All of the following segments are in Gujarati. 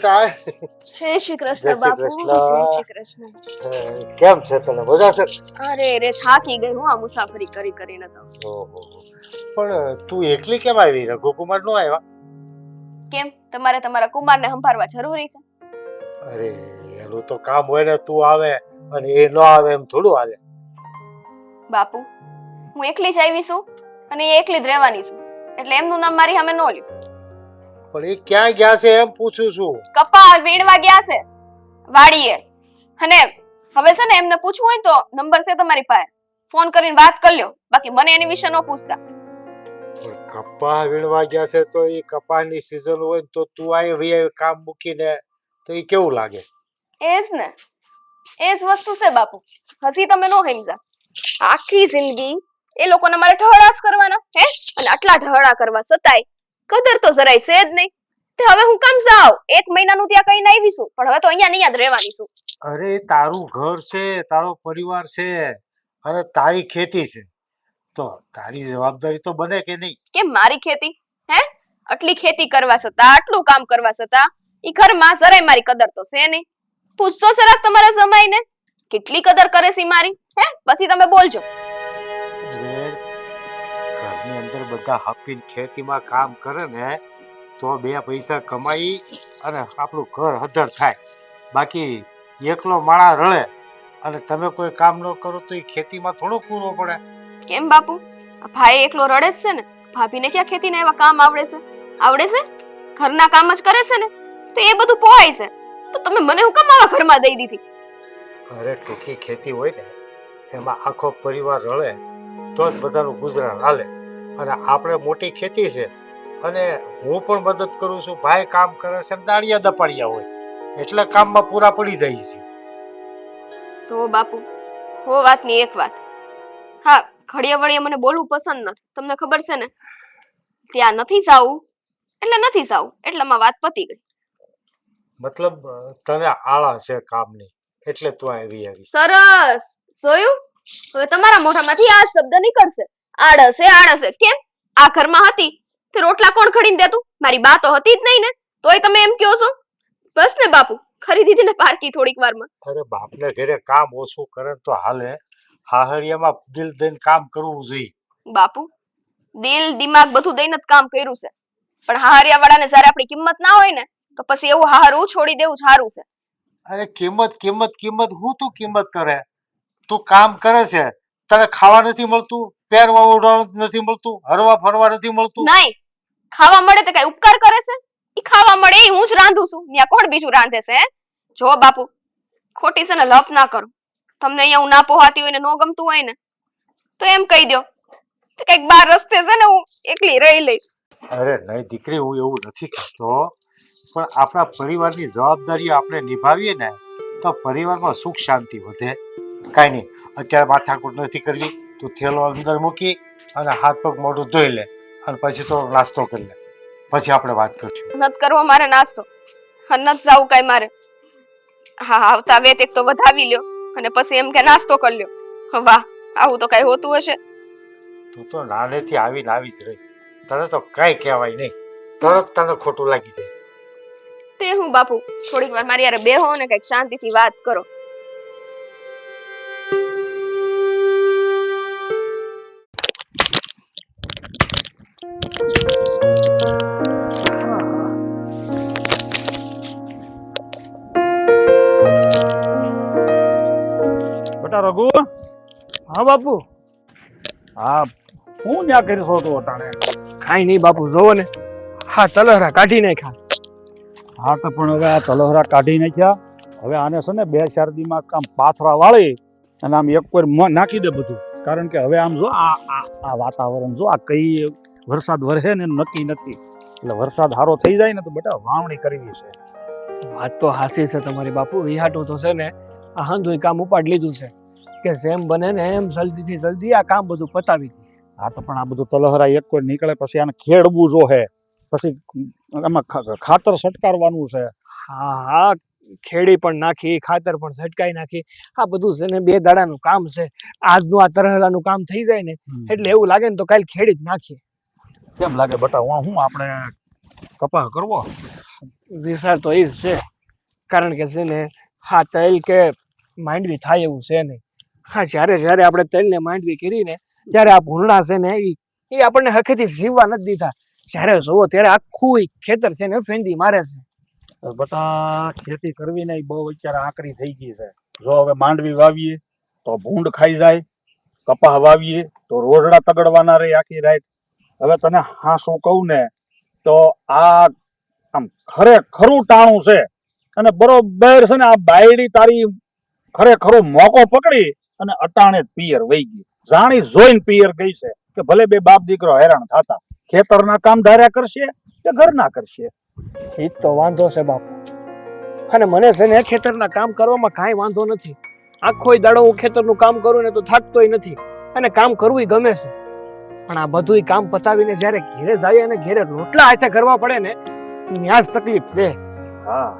બેટા. જય શ્રી કૃષ્ણ બાપુ. જય શ્રી કૃષ્ણ. કેમ છે તને? મજા છે? અરે રે થાકી ગઈ હું આ મુસાફરી કરી કરીને તો. ઓહો. પણ તું એકલી કેમ આવી? રઘુકુમાર નો આવ્યા? કેમ? તમારે તમારા કુમારને સંભાળવા જરૂરી છે? અરે એનું તો કામ હોય ને તું આવે અને એ ન આવે એમ થોડું હાલે. બાપુ હું એકલી જ આવી છું અને એકલી જ રહેવાની છું. એટલે એમનું નામ મારી સામે ન લ્યો. પણ એ ક્યાં ગયા છે એમ પૂછું છું. કપા વીણવા ગયા છે વાડીએ. અને હવે છે ને એમને પૂછવું હોય તો નંબર છે તમારી પાસે. ફોન કરીને વાત કરી લ્યો. બાકી મને એની વિશે ન પૂછતા. પણ કપા વીણવા ગયા છે તો એ કપાની સીઝન હોય તો તું આય આવી કામ મૂકીને તો એ કેવું લાગે? એસ ને. એસ વસ્તુ છે બાપુ. હસી તમે નો સમજા આખી જિંદગી એ લોકોને મારે ઢહળા જ કરવાના હે? અને આટલા ઢહળા કરવા છતાંય કદર તો જરાય છે જ નહીં. તે હવે હું કામ જાઉં? એક મહિનાનું ત્યાં કઈ આવીશું. પણ હવે તો અહીંયા નહીં યાદ રહેવાની છું. અરે તારું ઘર છે તારો પરિવાર છે અને તારી ખેતી છે. તો તારી જવાબદારી તો બને કે નહીં? કેમ મારી ખેતી? હે? આટલી ખેતી કરવા છતાં આટલું કામ કરવા છતાં ઈ ઘરમાં જરાય મારી કદર તો છે નહીં. પૂછતો સરાક તમારા સમયને. કેટલી કદર કરે છે મારી? હે? પછી તમે બોલજો. બધા હપીને ખેતીમાં કામ કરે ને તો બે પૈસા કમાઈ અને આપણું ઘર હદર થાય. બાકી એકલો માળા રળે અને તમે કોઈ કામ ન કરો તો એ ખેતીમાં થોડો પૂરો પડે. કેમ બાપુ? ભાઈ એકલો રડે છે ને ભાભીને ક્યાં ખેતીના એવા કામ આવડે છે? આવડે છે? ઘરના કામ જ કરે છે ને તો એ બધું પોહાય છે. તો તમે મને હું કામ આવા ઘરમાં દઈ દીધી? અરે ટૂંકી ખેતી હોય ને એમાં આખો પરિવાર રળે તો જ બધાનું ગુજરાન હાલે. અને આપણે મોટી ખેતી છે. અને હું પણ મદદ કરું છું. ભાઈ કામ કરે છે દાળિયા દપાડિયા હોય. એટલે કામમાં પૂરા પડી જાય છે. સો બાપુ હો વાતની એક વાત. હા ઘડિયા વળિયા મને બોલવું પસંદ નથી. તમને ખબર છે ને? ત્યાં નથી જાવું એટલે નથી જાવું. એટલામાં વાત પતી ગઈ. મતલબ તને આળા છે કામની. એટલે તું આવી આવી સરસ. જોયું? હવે તમારા મોઢામાંથી આ શબ્દ નીકળશે. આળસે આળસે. કેમ? આ ઘરમાં હતી. તે રોટલા કોણ ખડીને દેતું? મારી બા તો હતી જ નહીં ને. તોય તમે એમ કહો છો? બસ ને બાપુ ખરી દીધી ને પારકી થોડીક વારમાં. અરે બાપને ઘરે કામ ઓછું કરે તો હાલે. હાહરિયામાં દિલ દઈને કામ કરવું જોઈએ. બાપુ દિલ દિમાગ બધું દઈને જ કામ કર્યું છે. પણ હાહરિયા વાળાને જ્યારે આપણી કિંમત ના હોય ને તો પછી એવું હારું છોડી દેવું સારું છે. અરે કિંમત કિંમત કિંમત હું તું કિંમત કરે? તું કામ કરે છે. તને ખાવા નથી મળતું? પહેરવા ઓઢવાનું નથી મળતું હરવા ફરવા નથી મળતું. નહીં ખાવા મળે તો કઈ ઉપકાર કરે છે? ઈ ખાવા મળે ઈ હું જ રાંધું છું. ત્યાં કોણ બીજું રાંધે છે? જો બાપુ ખોટી છે ને લપ ના કરો. તમને અહીંયા હું ના પોહાતી હોય ને નો ગમતું હોય ને તો એમ કહી દો તો કંઈક બાર રસ્તે છે ને હું એકલી રહી લઈશ. અરે નહીં દીકરી હું એવું નથી કહેતો. પણ આપણા પરિવારની જવાબદારીઓ આપણે નિભાવીએ ને તો પરિવારમાં સુખ શાંતિ વધે. કાંઈ નહીં અત્યારે માથાકૂટ નથી કરવી. તું થેલો અંદર મૂકી અને હાથ પગ મોઢું ધોઈ લે અને પછી તો નાસ્તો કરી લે. પછી આપણે વાત કરશું. નત કરવો મારે નાસ્તો. અને નત જાવું કાંઈ મારે. હા આવતા વેત એક તો વધાવી લ્યો. અને પછી એમ કે નાસ્તો કરી લ્યો. વાહ આવું તો કઈ હોતું હશે. તું તો નાનેથી આવીને આવી જ રહી. તને તો કાંઈ કહેવાય નહીં. તરત તને ખોટું લાગી જાય તે હું બાપુ થોડીક વાર મારી યાર બેહો ને કંઈક શાંતિથી વાત કરો. બેટા રઘુ. હા બાપુ. હા હું ત્યાં કરી તું અટાણે. કાંઈ નહીં બાપુ જોવો ને. હા તલહરા કાઢી નાખ્યા. હા તો પણ હવે આ તલહરા કાઢી નાખ્યા. હવે આને છે ને બે ચાર દીમાં આમ પાથરા વાળી અને આમ એક કોઈ નાખી દે બધું. કારણ કે હવે આમ જો આ આ આ વાતાવરણ જો આ કઈ વરસાદ વરહે ને નક્કી નથી. એટલે વરસાદ સારો થઈ જાય ને તો બેટા વાવણી કરવી છે. વાત તો હાસી છે તમારી બાપુ. વિહાટો તો છે ને આ હાંધુય કામ ઉપાડ લીધું છે. કે જેમ બને ને એમ જલ્દીથી જલ્દી આ કામ બધું પતાવી દઈએ હા તો પણ આ બધું તલહરા એક કોઈ નીકળે પછી આને ખેડવું જો હે પછી આમાં ખાતર છટકારવાનું છે. હા હા ખેડી પણ નાખી ખાતર પણ છટકાઈ નાખી. આ બધું છે ને બે દાડાનું કામ છે. આજનું આ તરહરાનું કામ થઈ જાય ને એટલે એવું લાગે ને તો કાલ ખેડી જ નાખીએ. કેમ લાગે બટા હું હું આપણે કપાહ કરવો? વિચાર તો એ જ છે. કારણ કે છે ને હા તૈલ કે માંડવી થાય એવું છે નહીં. હા, જ્યારે જ્યારે આપણે તૈલને માંડવી કરીને ત્યારે આ ભૂંડા છે ને એ આપણને હખેથી જીવવા નથી દીધા. જ્યારે જોવો ત્યારે આખું ખેતર છે ને ફેંદી મારે છે. બટા ખેતી કરવી ને બહુ અત્યારે આકરી થઈ ગઈ છે. જો હવે માંડવી વાવીએ, તો ભૂંડ ખાઈ જાય કપાહ વાવીએ, તો રોજડા તગડવાના રહે આખી રાત. હવે તને હા શું કહું ને, તો આ આમ ખરેખરું ટાણું છે. અને બરોબર છે ને, આ બાયડી તારી ખરેખરો મોકો પકડી અને અટાણે પિયર વહી ગઈ જાણી જોઈને પિયર ગઈ છે કે ભલે બે બાપ દીકરો હેરાન થતા ખેતરના કામ ધાર્યા કરશે કે ઘરના કરશે? એ તો વાંધો છે બાપુ. અને મને છે ને ખેતરના કામ કરવામાં કાંઈ વાંધો નથી. આખો દાડો હું ખેતરનું કામ કરું ને તો થાકતોય નથી. અને કામ કરવું ગમે છે. પણ આ બધુંય કામ પતાવીને જ્યારે ઘેરે જાય અને ઘેરે રોટલા હાથે કરવા પડે ને ત્યાં જ તકલીફ છે. હા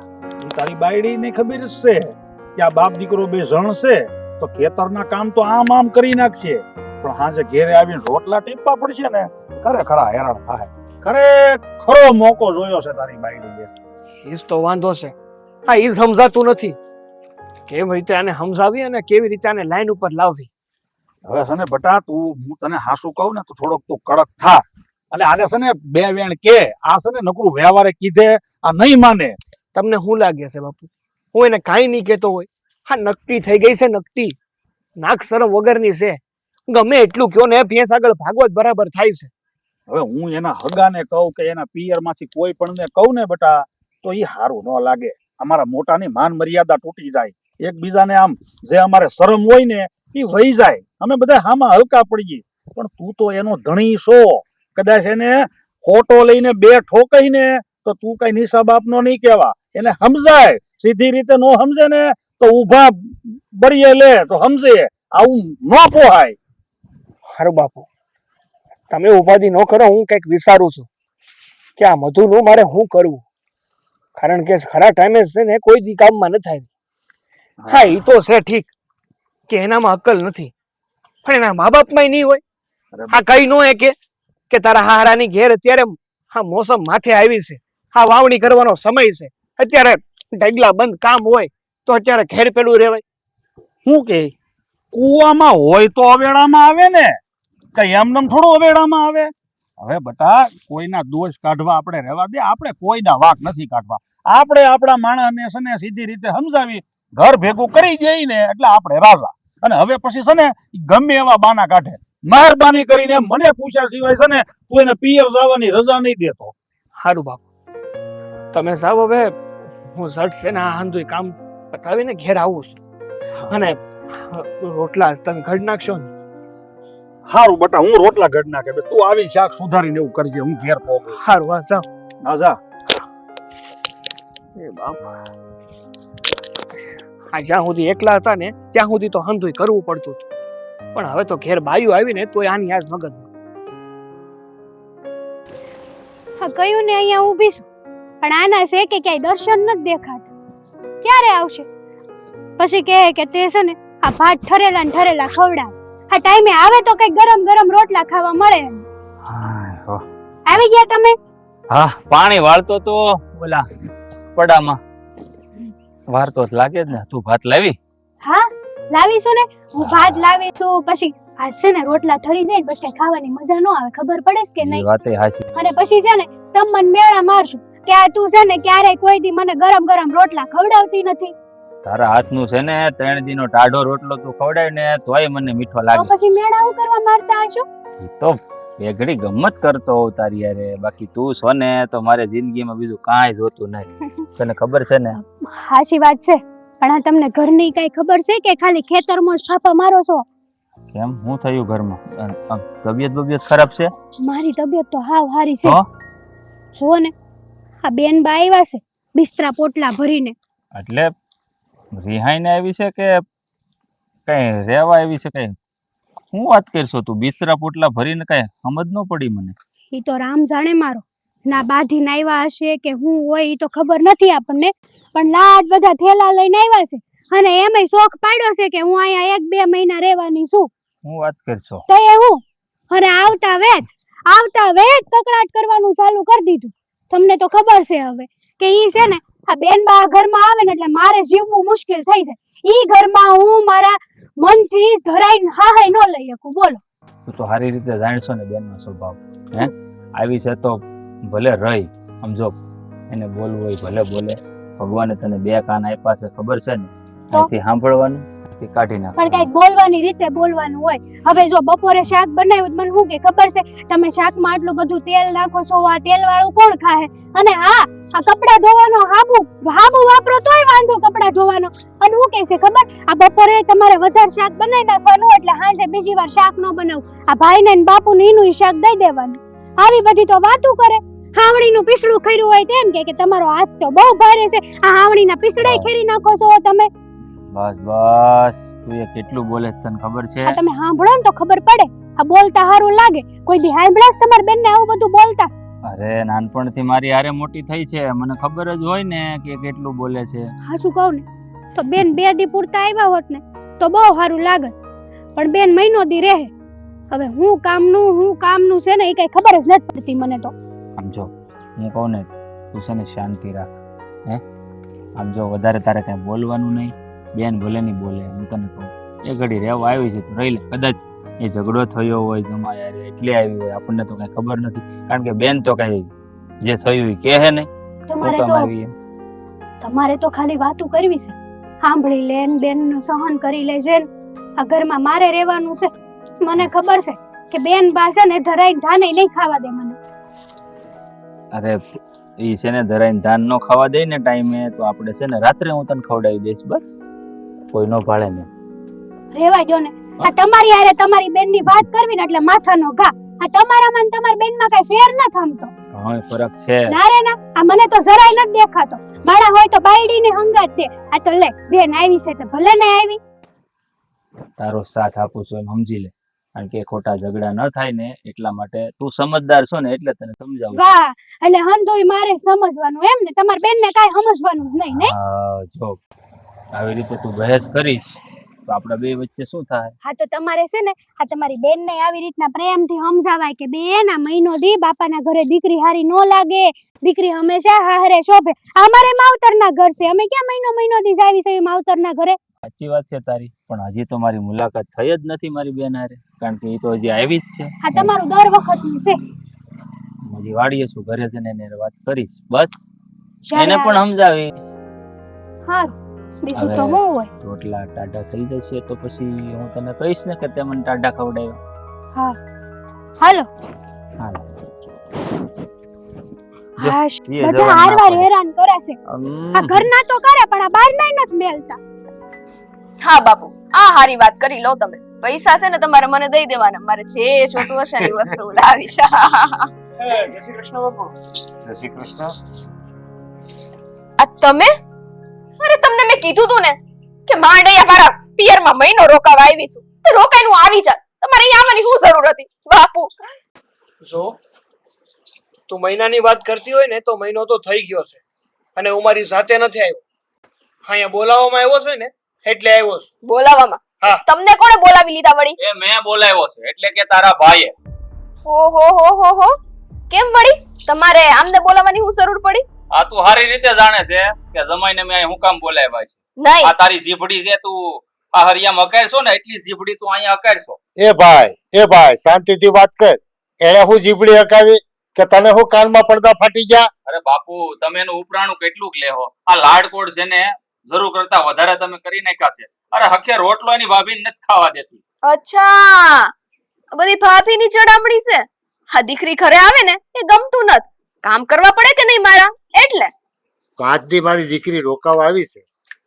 તારી બાયડી ને ખબર છે કે આ બાપ દીકરો બે જણ છે. તો ખેતરના કામ તો આમ આમ કરી નાખશે. પણ હાજે ઘેરે આવીને રોટલા ટીપવા પડશે ને ખરે ખરા હેરાન થાય. ખરે ખરો મોકો જોયો છે તારી બાયડીએ એ તો વાંધો છે. હા એ સમજાતું નથી. કેવી રીતે આને સમજાવી અને કેવી રીતે આને લાઈન ઉપર લાવવી? હવે છે ને બટા તું હું તને હાસું કહું ને તો થોડોક તું કડક થા. અને આને છે ને બે વેણ કે આ છે ને નકરું વ્યવહારે કીધે આ નહીં માને. તમને શું લાગે છે બાપુ? હું એને કાંઈ નહીં કહેતો હોય. હા નકટી થઈ ગઈ છે, નકટી. નાક શરમ વગરની છે. ગમે એટલું કયો ને ભેંસ આગળ ભાગવત બરાબર થાય છે. હવે હું એના હગાને કહું કે એના પિયરમાંથી કોઈ પણ ને કહું ને બટા, તો એ સારું ન લાગે. અમારા મોટાની માન મર્યાદા તૂટી જાય. એકબીજાને આમ જે અમારે શરમ હોય ને એ વહી જાય. અમે બધા હામાં હલકા પડીએ પણ તું તો એનો ધણી છો. કદાચ એને ફોટો લઈને બે ઠોકાઈને, તો તું કઈ નિશા બાપનો નહીં કહેવા. એને સમજાય. સીધી રીતે નો સમજે ને તો ઊભા બળીએ લે તો સમજે આવું ન પોહાય. હારું બાપુ. તમે ઉપાધિ ન કરો હું કંઈક વિચારું છું કે આ મધુનું મારે શું કરવું? કારણ કે ખરા ટાઈમે છે ને કોઈ દી કામમાં ન થાય. હા. એ તો છે ઠીક કે એનામાં અક્કલ નથી. પણ એના મા બાપમાં નહીં હોય. આ કઈ નો એ કે કે તારા હારાની ઘેર અત્યારે હા મોસમ માથે આવી છે. હા વાવણી કરવાનો સમય છે. અત્યારે ઢગલા બંધ કામ હોય. તો અત્યારે ખેર પેલું રેવાય શું કે? કુવામાં હોય તો અવેડામાં આવે ને. કઈ એમનેમ થોડું અવેડામાં આવે. હવે બટા કોઈના દોષ કાઢવા આપણે રહેવા દે. આપણે કોઈના વાક નથી કાઢવા. આપણે આપણા માણસને છે ને સીધી રીતે સમજાવી ઘર ભેગું કરી જઈ ને એટલે આપણે રાજા. અને હવે પછી છે ને ગમે એવા બાના કાઢે. મહેરબાની કરીને મને પૂછ્યા સિવાય છે ને તું એને પિયર જવાની રજા નહીં દેતો. સારું બાપુ. તમે સાહેબ હવે. હું ઝટ છે ને આ કામ પતાવીને ઘેર આવું છું. અને રોટલા તમે ઘડ નાખશો ને? હારું બટા હું રોટલા ઘડ નાખે. બે તું આવી શાક સુધારીને એવું કરજે હું ઘેર પહોંચું. હારું હા જા ના જા. એ બાપા. આ જ્યાં સુધી એકલા હતા ને ત્યાં સુધી તો હંધુય કરવું પડતું હતું. પણ હવે તો ઘેર બાયું આવીને તોય આની આજ મગજ હા કયું ને અહીંયા ઊભી છું? પણ આના છે કે ક્યાંય દર્શન નથી દેખાતા ક્યારે આવશે? પછી કહે કે તે છે ને આ ભાત ઠરેલા ને ઠરેલા ખવડાવે. આ ટાઈમે આવે તો કઈ ગરમ ગરમ રોટલા ખાવા મળે આવી ગયા તમે? હા પાણી વાળતો તો ઓલા પડામાં વાળતો જ લાગે જ ને. તું ભાત લાવી? હા લાવીશું ને. હું ભાત લાવીશું પછી આ છે ને રોટલા ઠરી જાય પછી ખાવાની મજા ન આવે. ખબર પડે કે નહીં? વાતે હાચી. અને પછી છે ને તમ મન મેળા મારશું. કે તું છે ને ક્યારે કોઈ દી મને ગરમ ગરમ રોટલા ખવડાવતી નથી. તારા હાથનું છે ને ત્રણ દીનો ટાઢો રોટલો તું ખવડાવી ને તોય મને મીઠો તો લાગે. પછી મેળા હું કરવા મારતા હશો? તો ઘડી ગમત કરતો હોઉં તારી યારે. બાકી તું છો ને તો મારે જિંદગીમાં બીજું કાંઈ જોતું નહીં. તને ખબર છે ને? સાચી વાત છે. પણ આ તમને ઘરની કઈ ખબર છે કે ખાલી ખેતરમાં જ ફાફા મારો છો? કેમ? હું થયું ઘરમાં? તબિયત બબિયત ખરાબ છે? મારી તબિયત તો હાવ હારી છે. તો? ને આ બેન બા આવ્યા છે બિસ્તરા પોટલા ભરીને. એટલે રિહાઈને આવી છે કે કઈ રહેવા આવી છે કઈ? હું વાત કરશો તું? બિસ્તરા પોટલા ભરીને કઈ સમજ ન પડી મને. એ તો રામ જાણે મારો. ના બાધી આવ્યા હશે કે હું હોય એ તો ખબર નથી આપણને પણ લાડ બધા થેલા લઈને આવ્યા છે. અને એમાંય શોખ પાડ્યો છે કે હું અહીંયા એક બે મહિના રહેવાની છું. હું વાત કરશો? તો એ હું અને આવતા વેત આવતા વેત કકડાટ કરવાનું ચાલુ કરી દીધું. તમને તો ખબર છે હવે કે ઈ છે ને આ બેન બા ઘરમાં આવે ને એટલે મારે જીવવું મુશ્કેલ થઈ જાય. ઈ ઘરમાં હું મારા મનથી ધરાઈને હા ન લઈ શકું બોલો. તું તો સારી રીતે જાણશો ને બેનનો સ્વભાવ હે? આવી છે તો ભલે રહી સમજો એને બોલવું હોય ભલે બોલે. ભગવાને તને બે કાન આપ્યા છે ખબર છે ને? અહીંથી સાંભળવાનું? અહીંથી કાઢી પણ નાખવાનું કંઈક બોલવાની રીતે બોલવાનું હોય. હવે જો બપોરે શાક બનાવ્યું મને શું કે? ખબર છે? તમે શાકમાં આટલું બધું તેલ નાખો છો આ તેલ વાળું કોણ ખાય અને હા આ કપડા ધોવાનો હાબુ હાબુ વાપરો તોય વાંધો કપડા ધોવાનો. અને હું કે છે ખબર? આ બપોરે તમારે વધારે શાક બનાવી નાખવાનું એટલે હાંજે બીજી વાર શાક ન બનાવું. આ ભાઈને ને બાપુને એનું શાક દઈ દેવાનું. આવી બધી તો વાતું કરે. હાવણીનું પીસડું ખર્યું હોય તેમ કે કે તમારો હાથ તો બહુ ભારે છે. આ હાવણીના પીસડા ખેરી નાખો છો તમે. બસ બસ. તું એ કેટલું બોલે તને ખબર છે? આ તમે સાંભળો ને તો ખબર પડે. આ બોલતા સારું લાગે. કોઈ દી હાંભળાસ છે બેન ને આવું બધું બોલતા. અરે નાનપણથી મારી હારે મોટી થઈ છે. મને ખબર જ હોય ને કે કેટલું બોલે છે. હા શું કહું ને? તો બેન બે દી પૂરતા આવ્યા હોત ને તો બહુ સારું લાગે પણ બેન મહિનો દી રહે. હવે હું કામનું હું કામનું છે ને એ કઈ ખબર જ નથી પડતી મને તો. આમ જો હું કહું ને તું છે ને શાંતિ રાખ હે? આમ જો વધારે તારે કઈ બોલવાનું નહીં. બેન ભલે નહીં બોલે હું તને કહું. એ ઘડી રહેવા આવી છે તું રહી લે કદાચ એ ઝઘડો થયો હોય જમા યાર એટલે આવી હોય આપણને તો કઈ ખબર નથી. કારણ કે બેન તો કઈ જે થયું એ કહે ને તમારે તો તમારે તો ખાલી વાતો કરવી છે. સાંભળી લે ને બેન સહન કરી લે છે. આ ઘરમાં મારે રહેવાનું છે. મને ખબર છે કે બેન પાસે ને ધરાઈ ધાને નહીં ખાવા દે મને. અરે ઈ છે ને ધરાઈને ધાન નો ખાવા દે ને ટાઈમે તો આપણે છે ને રાત્રે હું તને ખવડાવી દઈશ બસ. કોઈ નો ભાળે ને. રેવા જો ને. આ તમારી હારે તમારી બેનની વાત કરવી ને એટલે માથાનો ઘા. આ તમારામાં ને બેનમાં કઈ ફેર ન થમતો. ઘણો ફરક છે. ના રે ના આ મને તો જરાય નથી દેખાતો. મારા હોય તો બાયડી ને હંગાત દે. આ તો લે બેન આવી છે તો ભલે ને આવી. તારો સાથ આપું છું એમ સમજી લે. કારણ કે ખોટા ઝઘડા ન થાય ને એટલા માટે તું સમજદાર છો ને એટલે તને સમજાવું. વાહ એટલે હંધોય મારે સમજવાનું એમ ને. તમારી બેન ને કાઈ સમજવાનું જ નહીં ને હા જો. આવી રીતે તું બહેસ કરીશ તો આપણા બે વચ્ચે શું થાય? હા તો તમારે છે ને આ તમારી બેન ને આવી રીતના પ્રેમથી સમજાવાય કે બેન આ મહિનો દી બાપાના ઘરે દીકરી હારી નો લાગે. દીકરી હંમેશા હારે શોભે. અમારે માવતરના ઘર છે. અમે ક્યાં મહિનો મહિનો દી જાવી છે માવતરના ઘરે? સાચી વાત છે તારી પણ હજી તો મારી મુલાકાત થઈ જ નથી મારી બેન હારે કારણ કે એ તો હજી આવી જ છે. હા તમારું દર વખત છે. હું હજી વાડીએ છું ઘરે જઈને એને વાત કરીશ બસ. એને પણ સમજાવીશ. હારું. બીજું તો હું હોય. રોટલા ટાઢા થઈ જશે તો પછી હું તને કહીશ ને કે તે મને ટાઢા ખવડાવ્યો હા. હાલો. હાલો. બધા હારવાર હેરાન કરે છે. આ ઘરના તો કરે પણ આ બહારના નથી મેલતા. હા બાપુ આ હારી વાત કરી લો તમે. પૈસા છે ને તમારે મને દઈ દેવાના. મારે જે જોતું હશે એ વસ્તુ લાવીશ. જય શ્રી કૃષ્ણ બાપુ. જય શ્રી કૃષ્ણ. આ તમે? કીધું તું ને કે માંડૈયા મારા પિયરમાં મહિનો રોકાવા આવીશું તો રોકાઈનું હું આવી જા તમારે અહીંયા આવવાની શું જરૂર હતી? બાપુ. જો તું મહિનાની વાત કરતી હોય ને તો મહિનો તો થઈ ગયો છે. અને હું મારી સાથે નથી આવ્યો. અહીંયા બોલાવવામાં આવ્યો છે ને એટલે આવ્યો છું. બોલાવામાં હા. તમને કોણે બોલાવી લીધા વળી? એ મેં બોલાવ્યો છે એટલે કે તારા ભાઈએ. ઓહો હો હો હો. કેમ વળી? તમારે આમને બોલાવવાની શું જરૂર પડી? આ તું સારી રીતે જાણે છે કે જમાઈને મેં હું કામ બોલાવ્યા છે? નહીં. આ તારી જીભડી છે તું આ હરિયામાં અકારશો ને એટલી જીભડી તું અહીંયા અકારશો એ ભાઈ એ ભાઈ શાંતિથી વાત કર. એને હું જીભડી અકાવી કે તને હું કાનમાં પડદા ફાટી ગયા? અરે બાપુ તમે એનું ઉપરાણું કેટલું લેહો. આ લાડકોડ છે ને જરૂર કરતા વધારે તમે કરી નાખ્યા છે. અરે હખે રોટલો એની ભાભીને નથી ખાવા દેતી. અચ્છા. બધી બધી ભાભીની ચડામણી છે. હા દીકરી ઘરે આવે ને એ ગમતું નથી. કામ કરવા પડે કે નહીં મારા? એટલે? પાંચ દી મારી દીકરી રોકાવા આવી છે.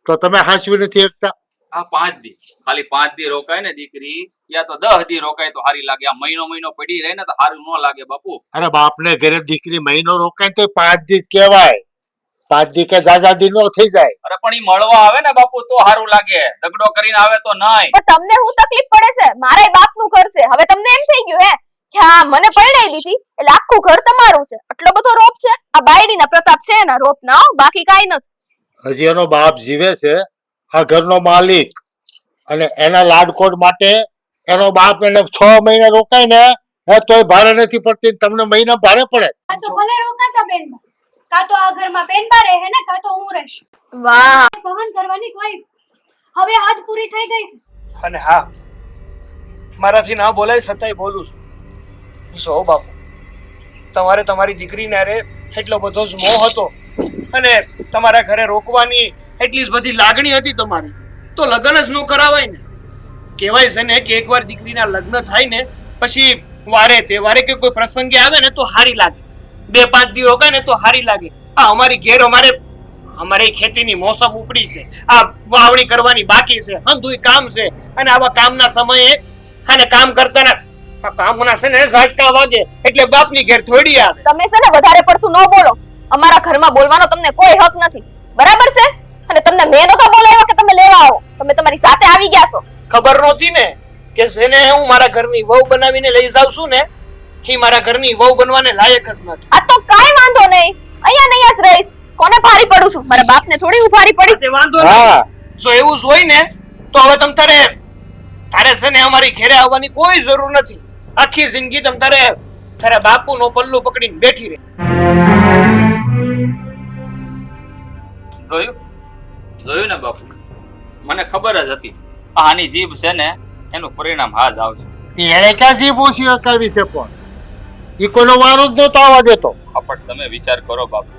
તો તમે હાસવી નથી શકતા આ પાંચ દી. ખાલી પાંચ દી રોકાય ને દીકરી. યા તો દહ દી રોકાય તો હારી લાગે. આ મહિનો મહિનો પડી રહે ને તો હારું ન લાગે બાપુ. અરે બાપને ઘરે દીકરી મહિનો રોકાય તો પાંચ દી જ કહેવાય. પાંચ દી કે જાજા દી નો થઈ જાય. અરે પણ ઈ મળવા આવે ને બાપુ તો સારું લાગે. ઝઘડો કરીને આવે તો નહીં પણ તમને હું તકલીફ પડે છે? મારા બાપનું ઘર છે. હવે તમને એમ થઈ ગયું હે? હા મને પરણાઈ દીધી. એટલે આખું ઘર તમારું છે. આટલો બધો રોપ છે. આ બાયડીના પ્રતાપ છે એના રોપ ના બાકી કાઈ નથી. હજી એનો બાપ જીવે છે. આ ઘરનો માલિક. અને એના લાડકોડ માટે એનો બાપ એને છ મહિના રોકાય ને હે તોય ભારે નથી પડતી તમને મહિના ભારે પડે. આ તો ભલે રોકાતા બેન કાં તો આ ઘરમાં બેનબા રહે ને કા તો હું રહીશ. વાહ. સહન કરવાની કોઈ હવે હાથ પૂરી થઈ ગઈ છે. અને હા મારાથી ના બોલાય સતાય બોલું છું. જો બાપુ. તમારે તમારી દીકરીને અરે એટલો બધો જ મોહ હતો અને તમારા ઘરે રોકવાની એટલી જ બધી લાગણી હતી તમારી. તો લગ્ન જ ન કરાવાય ને. કહેવાય છે ને કે એકવાર દીકરીના લગ્ન થાય ને, પછી વારે તહેવારે કે કોઈ પ્રસંગે આવે ને તો હારી લાગે. બે પાંચ દી રોકાય ને તો હારી લાગે. આ અમારી ઘેર અમારે, અમારી ખેતીની મોસમ ઉપડી છે. આ વાવણી કરવાની બાકી છે. હંધુય કામ છે. અને આવા કામના સમયે અને કામ કરતાના આ કામના છે ને ઝાટકા વાગે એટલે બાપની ઘેર થોડી આવે. તમે છે ને વધારે પડતું ન બોલો. અમારા ઘરમાં બોલવાનો તમને કોઈ હક નથી. બરાબર છે? અને તમને મેં નતો બોલાવ્યો કે તમે લેવા આવો. તમે તમારી સાથે આવી ગયા છો. ખબર નહોતી ને કે જેને હું મારા ઘરની વહુ બનાવીને લઈ જાઉં છું ને એ મારા ઘરની વહુ બનવાને લાયક જ નથી. આ તો કાઈ વાંધો નહીં. અહીંયા ને અહીંયા જ રહીશ. કોને ભારી પડું છું? મારા બાપને થોડી ઉભારી પડી. છે વાંધો નહીં. જો એવું જ હોય ને તો હવે તમ તારે તારે છે ને અમારી ઘેરે આવવાની કોઈ જરૂર નથી. આખી જિંદગી તમ તારે તારા બાપુનો પલ્લું પકડીને બેઠી રહે. જોયું? જોયું ને બાપુ? મને ખબર જ હતી. આ આની જીભ છે ને એનું પરિણામ હા જ આવશે એને ક્યાં જીભ ઓછી અકાવી છે પણ? ઈ કોઈનો વારો જ નતો આવવા દેતો. પણ તમે વિચાર કરો બાપુ.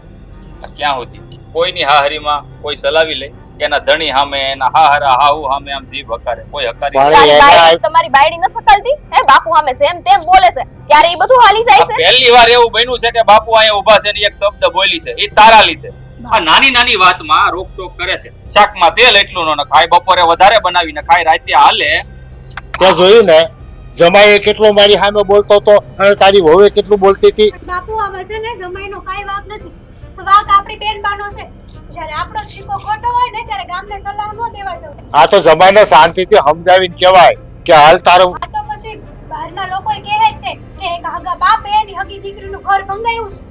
આ ક્યાં હોતી કોઈની હાહરીમાં કોઈ સલાવી લે? એના ધણી સામે એના હાહરા હાહુ સામે આમ જીભ હકારે. કોઈ હકારી તમારી બાયડી ન ફકાલતી હે બાપુ સામે સેમ તેમ બોલે છે. ત્યારે એ બધું હાલી જાય છે? પહેલી વાર એવું બન્યું છે કે બાપુ અહીંયા ઊભા છે ને એક શબ્દ બોલી છે. એ તારા લીધે. આ નાની નાની વાતમાં રોકટોક કરે છે. શાકમાં તેલ એટલું ન ખાય બપોરે વધારે બનાવીને ખાય રાતે હાલે. તે જોયું ને જમાઈએ કેટલો મારી સામે બોલતો હતો અને તારી વહુએ કેટલું બોલતી હતી? બાપુ આમાં છે ને સમયનો કાંઈ વાંક નથી. વાંક આપણી બેનબાનો છે. જ્યારે આપણો છીકો ખોટો હોય ને ત્યારે ગામને સલાહ ન દેવા સૌ આ તો જમાઈને શાંતિથી સમજાવીને કહેવાય કે હાલ તારું આ તો પછી બહારના લોકો કહે જ તે કે એક હગા બાપે એની હગી દીકરીનું ઘર ભંગાયું છે.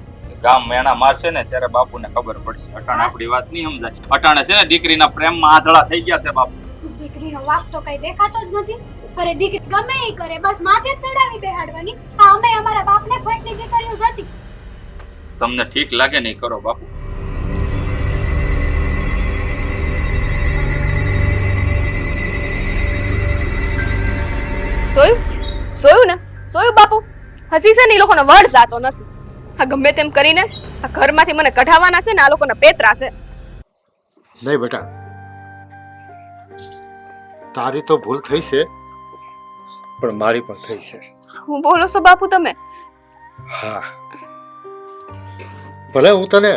ગામ મેણા મારશે ને ત્યારે બાપુને ખબર પડશે. અટાણે આપણી વાત નહીં સમજાય. અટાણે છે ને દીકરીના પ્રેમમાં આધળા થઈ ગયા છે બાપુ. દીકરીનો વાક તો કઈ દેખાતો જ નથી. અરે દીકરી ગમે એ કરે બસ માથે જ ચડાવી બેહાડવાની. આ અમે અમારા બાપને ખોટની તમને ઠીક લાગે નહીં કરો બાપુ. સોયું? સોયું ને? સોયું બાપુ? હસી છે ને એ લોકોનો વડ સાતો નથી. આ ગમે તેમ કરીને આ ઘરમાંથી મને કઢાવવાના છે ને આ લોકોના પેતરા છે. નહીં બેટા. તારી તો ભૂલ થઈ છે પણ મારી પણ થઈ છે. હું બોલો છો બાપુ તમે? હા. ભલે હું તને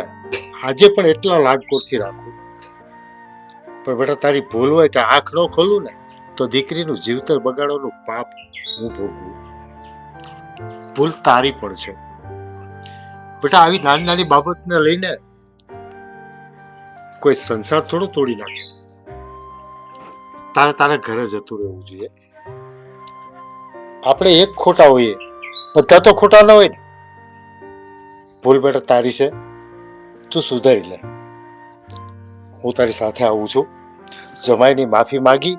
આજે પણ એટલા લાડકોડથી રાખું. પણ બેટા, તારી ભૂલ હોય તો આંખ ન ખોલું ને, તો દીકરીનું જીવતર બગાડવાનું પાપ હું ભોગવું. ભૂલ તારી પણ છે. બેટા, આવી નાની નાની બાબતને લઈને કોઈ સંસાર થોડો તોડી નાખે. તારે તારે ઘરે જતું રહેવું જોઈએ. આપણે એક ખોટા હોઈએ, બધા તો ખોટા ન હોય ને. ભૂલ બેટા તારી છે. તું સુધારી લે. હું તારી સાથે આવું છું. જમાઈની માફી માંગી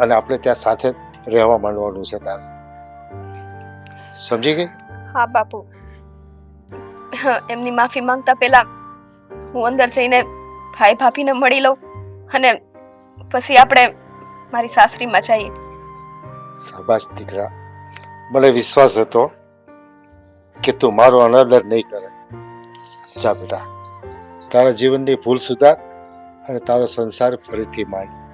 અને આપણે ત્યાં સાથે રહેવા માંડવાનું છે તારે. સમજી ગઈ? હા બાપુ. એમની માફી માંગતા પહેલા હું અંદર જઈને ભાઈ ભાભીને મળી લઉં અને પછી આપણે મારી સાસરીમાં જઈએ. શાબાશ દીકરા. મને વિશ્વાસ હતો કે તું મારો અનાદર નહીં કરે. જા બેટા, તારા જીવનની ભૂલ સુધાર અને તારો સંસાર ફરીથી માંડ.